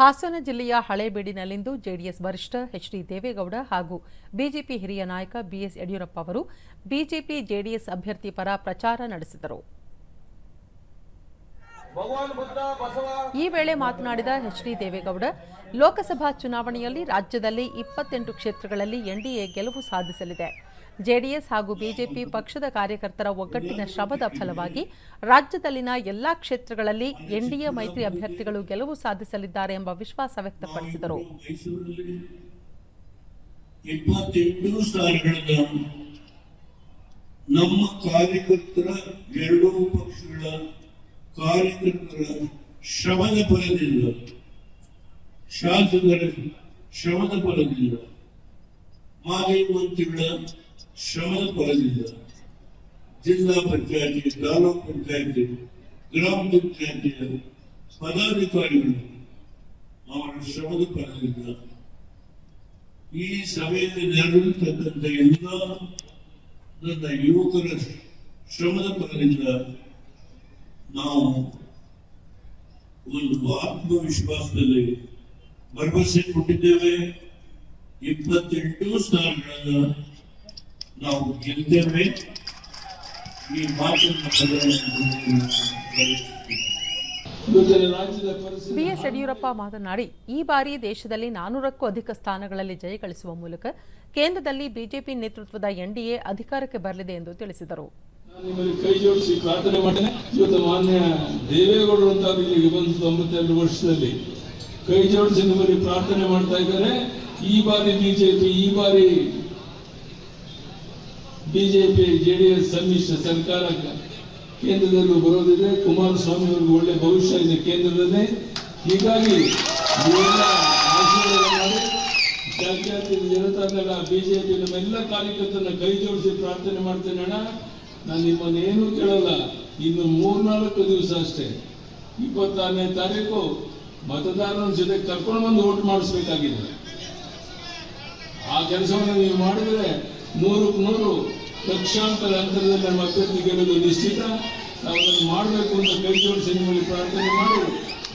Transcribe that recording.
ಹಾಸನ ಜಿಲ್ಲೆಯ ಹಳೇಬೀಡಿನಲ್ಲಿಂದು ಜೆಡಿಎಸ್ ವರಿಷ್ಠ ಎಚ್ ಡಿ ದೇವೇಗೌಡ ಹಾಗೂ ಬಿಜೆಪಿ ಹಿರಿಯ ನಾಯಕ ಬಿಎಸ್ ಯಡಿಯೂರಪ್ಪ ಅವರು ಬಿಜೆಪಿ ಜೆಡಿಎಸ್ ಅಭ್ಯರ್ಥಿ ಪರ ಪ್ರಚಾರ ನಡೆಸಿದರು. ಈ ವೇಳೆ ಮಾತನಾಡಿದ ಎಚ್ ಡಿ ದೇವೇಗೌಡ, ಲೋಕಸಭಾ ಚುನಾವಣೆಯಲ್ಲಿ ರಾಜ್ಯದಲ್ಲಿ ಇಪ್ಪತ್ತೆಂಟು ಕ್ಷೇತ್ರಗಳಲ್ಲಿ ಎನ್ಡಿಎ ಗೆಲುವು ಸಾಧಿಸಲಿದೆ. ಜೆಡಿಎಸ್ ಹಾಗೂ ಬಿಜೆಪಿ ಪಕ್ಷದ ಕಾರ್ಯಕರ್ತರ ಒಗ್ಗಟ್ಟಿನ ಶ್ರಮದ ಫಲವಾಗಿ ರಾಜ್ಯದಲ್ಲಿನ ಎಲ್ಲಾ ಕ್ಷೇತ್ರಗಳಲ್ಲಿ ಎನ್ಡಿಎ ಮೈತ್ರಿ ಅಭ್ಯರ್ಥಿಗಳು ಗೆಲುವು ಸಾಧಿಸಲಿದ್ದಾರೆ ಎಂಬ ವಿಶ್ವಾಸ ವ್ಯಕ್ತಪಡಿಸಿದರು. ನಮ್ಮ ಕಾರ್ಯಕರ್ತರ ಎರಡೂ ಪಕ್ಷಗಳ ಕಾರ್ಯಕರ್ತರ ಶ್ರಮದ ಫಲದಿಂದ, ಶಾಸಕರ ಶ್ರಮದ ಫಲದಿಂದ ಮಾಜಿ ಮಂತ್ರಿಗಳ ಶ್ರಮದ ಫಲದಿಂದ ಜಿಲ್ಲಾ ಪಂಚಾಯತಿ, ತಾಲೂಕ್ ಪಂಚಾಯತಿ, ಗ್ರಾಮ ಪಂಚಾಯತಿಯ ಪದಾಧಿಕಾರಿಗಳು ಅವರ ಶ್ರಮದ ಫಲದಿಂದ ಈ ಸಭೆಯಲ್ಲಿ ನೆರವೇರ್ತಕ್ಕಂಥ ಎಲ್ಲ ನನ್ನ ಯುವಕರ ಶ್ರಮದ ಫಲದಿಂದ ನಾವು ಒಂದು ಆತ್ಮವಿಶ್ವಾಸದಲ್ಲಿ ಭರವಸೆ ಕೊಟ್ಟಿದ್ದೇವೆ. ಇಪ್ಪತ್ತೆಂಟು ಸ್ಥಾನಗಳನ್ನ ನಾವು ಗೆಲ್ತೇವೆ. ಈ ಪರಿಸ್ಥಿತಿ ಬಿಎಸ್ ಯಡಿಯೂರಪ್ಪ ಮಾತನಾಡಿ ಈ ಬಾರಿ ದೇಶದಲ್ಲಿ ನಾನೂರಕ್ಕೂ ಅಧಿಕ ಸ್ಥಾನಗಳಲ್ಲಿ ಜಯ ಗಳಿಸುವ ಮೂಲಕ ಕೇಂದ್ರದಲ್ಲಿ ಬಿಜೆಪಿ ನೇತೃತ್ವದ ಎನ್ಡಿಎ ಅಧಿಕಾರಕ್ಕೆ ಬರಲಿದೆ ಎಂದು ತಿಳಿಸಿದರು. ನಿಮ್ಮಲ್ಲಿ ಕೈ ಜೋಡಿಸಿ ಪ್ರಾರ್ಥನೆ ಮಾಡ್ತೇನೆ. ಇವತ್ತು ಮಾನ್ಯ ದೇವೇಗೌಡರು ಅಂತ ಇಲ್ಲಿಗೆ ಬಂದು ತೊಂಬತ್ತೆರಡು ವರ್ಷದಲ್ಲಿ ಕೈ ಜೋಡಿಸಿ ನಿಮ್ಮಲ್ಲಿ ಪ್ರಾರ್ಥನೆ ಮಾಡ್ತಾ ಇದ್ದಾರೆ. ಈ ಬಾರಿ ಬಿಜೆಪಿ ಈ ಬಾರಿ ಬಿಜೆಪಿ ಎಸ್ ಸಮ್ಮಿಶ್ರ ಸರ್ಕಾರ ಕೇಂದ್ರದಲ್ಲೂ ಬರೋದಿದೆ. ಕುಮಾರಸ್ವಾಮಿ ಅವರಿಗೆ ಒಳ್ಳೆ ಭವಿಷ್ಯ ಇದೆ ಕೇಂದ್ರದಲ್ಲಿ. ಹೀಗಾಗಿ ಜಾತ್ಯಾತೀತ ಜನತಾ ದಳ, ಬಿಜೆಪಿ ನಮ್ಮೆಲ್ಲ ಕಾರ್ಯಕರ್ತರನ್ನ ಕೈ ಜೋಡಿಸಿ ಪ್ರಾರ್ಥನೆ ಮಾಡ್ತೇನೆ ಅಣ್ಣ. ನಾನು ನಿಮ್ಮನ್ನೇನು ಕೇಳಲ್ಲ. ಇನ್ನು ಮೂರ್ನಾಲ್ಕು ದಿವಸ ಅಷ್ಟೇ. ಇಪ್ಪತ್ತಾರನೇ ತಾರೀಕು ಮತದಾರರ ಜೊತೆ ಕರ್ಕೊಂಡು ಬಂದು ಓಟ್ ಮಾಡಿಸ್ಬೇಕಾಗಿದೆ. ಆ ಕೆಲಸವನ್ನು ನೀವು ಮಾಡಿದರೆ ನೂರಕ್ಕೆ ನೂರು ಲಕ್ಷಾಂತರ ಅಂತರದಲ್ಲಿ ನಮ್ಮ ಅಭ್ಯರ್ಥಿ ಗೆಲ್ಲುವುದು ನಿಶ್ಚಿತ. ನಾವು ಅದನ್ನು ಮಾಡಬೇಕು ಅಂತ ಕೈ ಜೋಡಿಸಿ ನಿಮ್ಮಲ್ಲಿ ಪ್ರಾರ್ಥನೆ ಮಾಡಿ